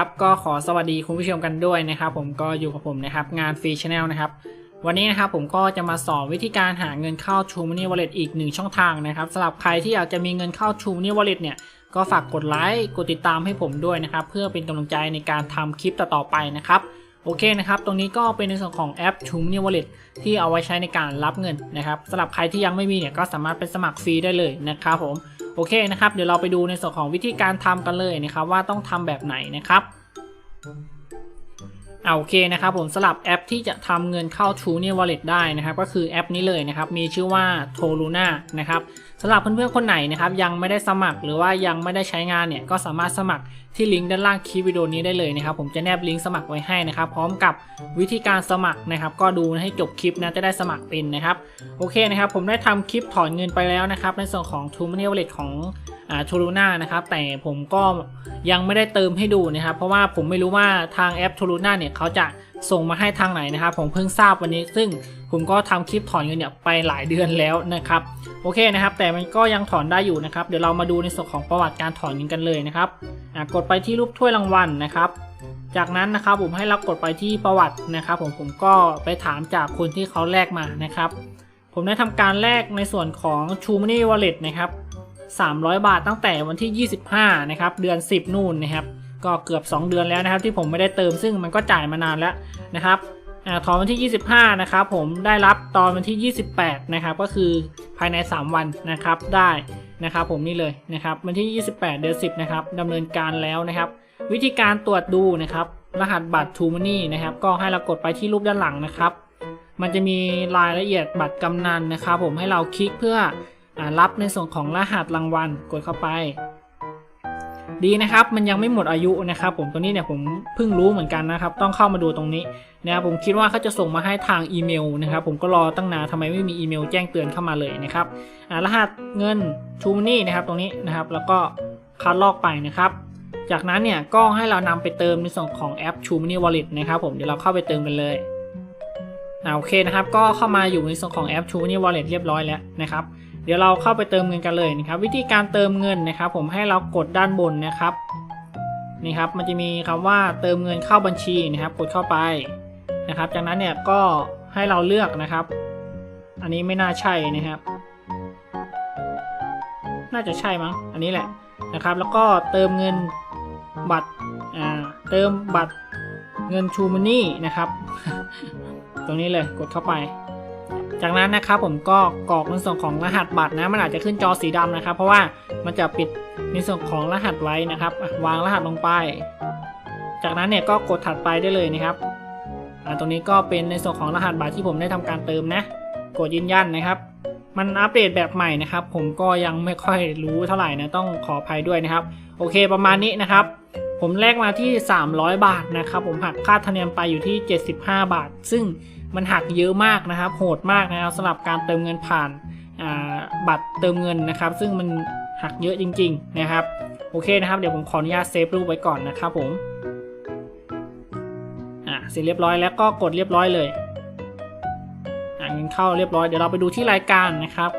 ครับ ก็ขอสวัสดีคุณผู้ชมกันด้วยนะครับ ผมก็อยู่กับผมนะครับงานฟรีชแนลนะครับ วันนี้นะครับผมก็จะมาสอนวิธีการหาเงินเข้า True Money Wallet อีกหนึ่งช่องทางนะครับสำหรับใครที่อยากจะมีเงินเข้า True Money Wallet เนี่ยก็ฝากกดไลค์กดติดตามให้ผมด้วยนะครับ เพื่อเป็นกำลังใจในการทำคลิปต่อๆไปนะครับโอเคนะครับ ตรงนี้ก็เป็นในส่วนของแอป True Money Wallet ที่เอาไว้ใช้ในการรับเงินนะครับสำหรับใครที่ยังไม่มีเนี่ยก็สามารถเป็นสมัครฟรีได้เลยนะครับผม อเคนะครับ เดี๋ยวเราไปดูในส่วนของวิธีการทำกันเลยนะครับว่าต้องทำแบบไหนนะครับ เอาโอเคนะครับผมสลับแอปที่จะทำเงินเข้า True New Wallet ได้นะครับ ก็คือแอปนี้เลยนะครับ มีชื่อว่า t o l u n a นะครับสำหรับเพื่อนๆคนไหนนะครับยังไม่ได้สมัครหรือว่ายังไม่ได้ใช้งานเนี่ยก็สามารถสมัครที่ลิงก์ด้านล่างคลิปวิดีโอนี้ได้เลยนะครับผมจะแนบลิงก์สมัครไว้ให้นะครับ พร้อมกับวิธีการสมัครนะครับ ก็ดูให้จบคลิปนะจะได้สมัครเป็นนะครับโอเคนะครับผมได้ทำคลิปถอนเงินไปแล้วนะครับในส่วนของ True Money Wallet ของ อ่า t o l u n a นะครับแต่ผมก็ยังไม่ได้เติมให้ดูนะครับ เพราะว่าผมไม่รู้ว่าทางแอป t o l u n a เนี่ยเขาจะส่งมาให้ทางไหนนะครับ ผมเพิ่งทราบวันนี้ ซึ่งผมก็ทำคลิปถอนเงินเนี่ยไปหลายเดือนแล้วนะครับโอเคนะครับ แต่มันก็ยังถอนได้อยู่นะครับ เดี๋ยวเรามาดูในส่วนของประวัติการถอนเงินกันเลยนะครับกดไปที่รูปถ้วยรางวัลนะครับจากนั้นนะครับผมให้เรากดไปที่ประวัตินะครับ ผมผมก็ไปถามจากคนที่เขาแลกมานะครับ ผมได้ทำการแลกในส่วนของ True Money Wallet นะครับ 300 บาทตั้งแต่วันที่ 25 นะครับ เดือน 10 นู่นนะครับ ก็เกือบ 2 เดือนแล้วนะครับ ที่ผมไม่ได้เติมซึ่งมันก็จ่ายมานานแล้วนะครับอถอนวันที่ 25 นะครับ ผมได้รับตอนวันที่ 28 นะครับ ก็คือภายใน 3 วันนะครับได้นะครับ ผมนี่เลยนะครับ วันที่ 28 เดือน 10 นะครับดำเนินการแล้วนะครับ วิธีการตรวจดูนะครับ รหัสบัตร True Money นะครับ ก็ให้เรากดไปที่รูปด้านหลังนะครับ มันจะมีรายละเอียดบัตรกำนันนะครับ ผมให้เราคลิกเพื่อ รับในส่วนของรหัสรางวัลกดเข้าไป ดีนะครับ มันยังไม่หมดอายุนะครับ ผมตัวนี้เนี่ยผมเพิ่งรู้เหมือนกันนะครับ ต้องเข้ามาดูตรงนี้นะครับผมคิดว่าเขาจะส่งมาให้ทางอีเมลนะครับ ผมก็รอตั้งนานทำไมไม่มีอีเมลแจ้งเตือนเข้ามาเลยนะครับอ่ารหัสเงิน True Money นะครับตรงนี้นะครับ แล้วก็คัดลอกไปนะครับจากนั้นเนี่ยก็ให้เรานำไปเติมในส่วนของแอป True Money Wallet นะครับผมเดี๋ยวเราเข้าไปเติมกันเลยอ่าโอเคนะครับ ก็เข้ามาอยู่ในส่วนของแอป True Money Wallet เรียบร้อยแล้วนะครับ เดี๋ยวเราเข้าไปเติมเงินกันเลยนะครับ วิธีการเติมเงินนะครับ ผมให้เรากดด้านบนนะครับนี่ครับมันจะมีคำว่าเติมเงินเข้าบัญชีนะครับ กดเข้าไปนะครับ จากนั้นเนี่ยก็ให้เราเลือกนะครับ อันนี้ไม่น่าใช่นะครับ น่าจะใช่มั้งอันนี้แหละนะครับ แล้วก็เติมเงินบัตรอ่าเติมบัตรเงินชูมันนี่นะครับ ตรงนี้เลยกดเข้าไป จากนั้นนะครับผมก็กรอกในส่วนของรหัสบัตรนะ มันอาจจะขึ้นจอสีดำนะครับ เพราะว่ามันจะปิดในส่วนของรหัสไว้นะครับวางรหัสลงไป จากนั้นเนี่ยก็กดถัดไปได้เลยนะครับตรงนี้ก็เป็นในส่วนของรหัสบัตรที่ผมได้ทำการเติมนะ กดยืนยันนะครับ มันอัปเดตแบบใหม่นะครับ ผมก็ยังไม่ค่อยรู้เท่าไหร่นะต้องขออภัยด้วยนะครับ โอเคประมาณนี้นะครับ ผมแลกมาที่ 300 บาทนะครับ ผมหักค่าธรรมเนียมไปอยู่ที่ 75 บาท ซึ่ง มันหักเยอะมากนะครับ โหดมากนะครับสำหรับการเติมเงินผ่านบัตรเติมเงินนะครับ ซึ่งมันหักเยอะจริง ๆนะครับ โอเคนะครับ เดี๋ยวผมขออนุญาตเซฟรูปไว้ก่อนนะครับผมอ่าเสร็จเรียบร้อยแล้วก็กดเรียบร้อยเลยอ่าเงินเข้าเรียบร้อยเดี๋ยวเราไปดูที่รายการนะครับ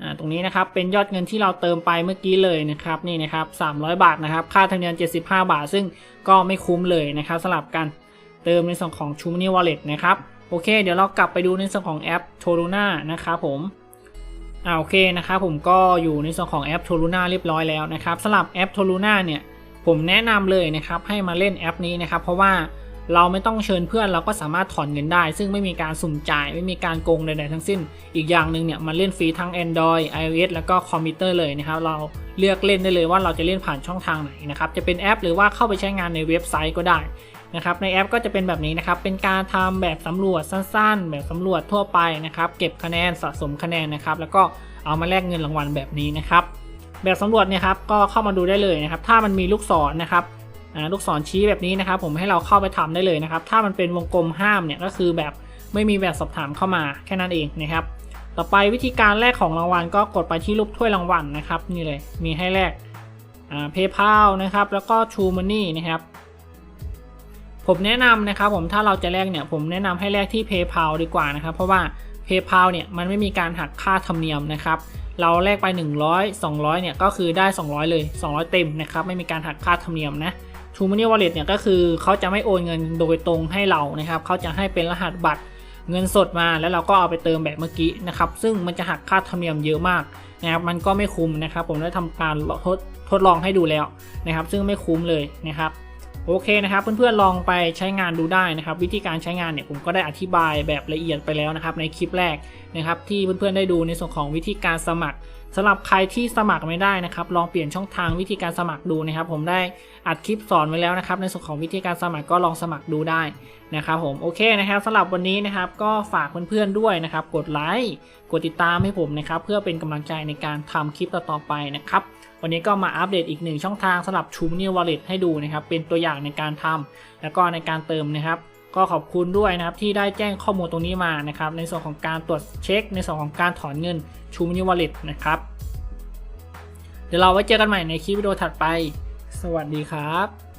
อ่าตรงนี้นะครับเป็นยอดเงินที่เราเติมไปเมื่อกี้เลยนะครับนี่นะครับ300 บาทนะครับ ค่าธรรมเนียม75 บาท ซึ่งก็ไม่คุ้มเลยนะครับสลับกัน เติมในส่วนของ True Money Wallet นะครับ โอเค เดี๋ยวเรากลับไปดูในส่วนของแอป t o l u n a นะครับผมอ่าโอเคนะครับผมก็อยู่ในส่วนของแอป t o l u n a เรียบร้อยแล้วนะครับสำหรับแอป t o l u n a เนี่ยผมแนะนำเลยนะครับให้มาเล่นแอปนี้นะครับ เพราะว่าเราไม่ต้องเชิญเพื่อนเราก็สามารถถอนเงินได้ ซึ่งไม่มีการสุ่มจ่ายไม่มีการโกงใดๆทั้งสิ้น อีกอย่างหนึ่งเนี่ยมันเล่นฟรีทั้ง Android iOS แล้วก็คอมพิวเตอร์เลยนะครับ เราเลือกเล่นได้เลยว่าเราจะเล่นผ่านช่องทางไหนนะครับ จะเป็นแอปหรือว่าเข้าไปใช้งานในเว็บไซต์ก็ได้ นะครับในแอปก็จะเป็นแบบนี้นะครับ เป็นการทำแบบสำรวจสั้นๆ แบบสำรวจทั่วไปนะครับ เก็บคะแนนสะสมคะแนนนะครับ แล้วก็เอามาแลกเงินรางวัลแบบนี้นะครับ แบบสำรวจเนี่ยครับก็เข้ามาดูได้เลยนะครับ ถ้ามันมีลูกศรนะครับลูกศรชี้แบบนี้นะครับ ผมให้เราเข้าไปทำได้เลยนะครับ ถ้ามันเป็นวงกลมห้ามเนี่ยก็คือแบบไม่มีแบบสอบถามเข้ามาแค่นั้นเองนะครับ ต่อไปวิธีการแลกของรางวัลก็กดไปที่รูปถ้วยรางวัลนะครับ นี่เลยมีให้แลกเพย์พานะครับ แล้วก็ True Money นะครับ ผมแนะนำนะครับผมถ้าเราจะแลกเนี่ยผมแนะนำให้แลกที่ PayPal ดีกว่านะครับเพราะว่า PayPal เนี่ยมันไม่มีการหักค่าธรรมเนียมนะครับเราแลกไป 100 200เนี่ยก็คือได้ 200 เลย 200 เต็มนะครับไม่มีการหักค่าธรรมเนียมนะ True Money Wallet เนี่ยก็คือเขาจะไม่โอนเงินโดยตรงให้เรานะครับเขาจะให้เป็นรหัสบัตรเงินสดมาแล้วเราก็เอาไปเติมแบบเมื่อกี้นะครับซึ่งมันจะหักค่าธรรมเนียมเยอะมากนะครับมันก็ไม่คุ้มนะครับผมได้ทำการทดทดลองให้ดูแล้วนะครับซึ่งไม่คุ้มเลยนะครับ โอเคนะครับเพื่อนๆลองไปใช้งานดูได้นะครับ วิธีการใช้งานเนี่ยผมก็ได้อธิบายแบบละเอียดไปแล้วนะครับในคลิปแรกนะครับที่เพื่อนๆได้ดูในส่วนของวิธีการสมัคร สำหรับใครที่สมัครไม่ได้นะครับ ลองเปลี่ยนช่องทางวิธีการสมัครดูนะครับ ผมได้อัดคลิปสอนไว้แล้วนะครับ ในส่วนของวิธีการสมัครก็ลองสมัครดูได้นะครับผมโอเคนะครับสำหรับวันนี้นะครับ ก็ฝากเพื่อนๆด้วยนะครับ กดไลค์กดติดตามให้ผมนะครับ เพื่อเป็นกำลังใจในการทำคลิปต่อๆไปนะครับ วันนี้ก็มาอัปเดตอีกหนึ่งช่องทางสำหรับ t r u e m o n e y Wallet ให้ดูนะครับ เป็นตัวอย่างในการทำแล้วก็ในการเติมนะครับ ก็ขอบคุณด้วยนะครับที่ได้แจ้งข้อมูลตรงนี้มานะครับ ในส่วนของการตรวจเช็ค ในส่วนของการถอนเงินชูมินิวอลิตนะครับ เดี๋ยวเราไว้เจอกันใหม่ในคลิปวิดีโอถัดไป สวัสดีครับ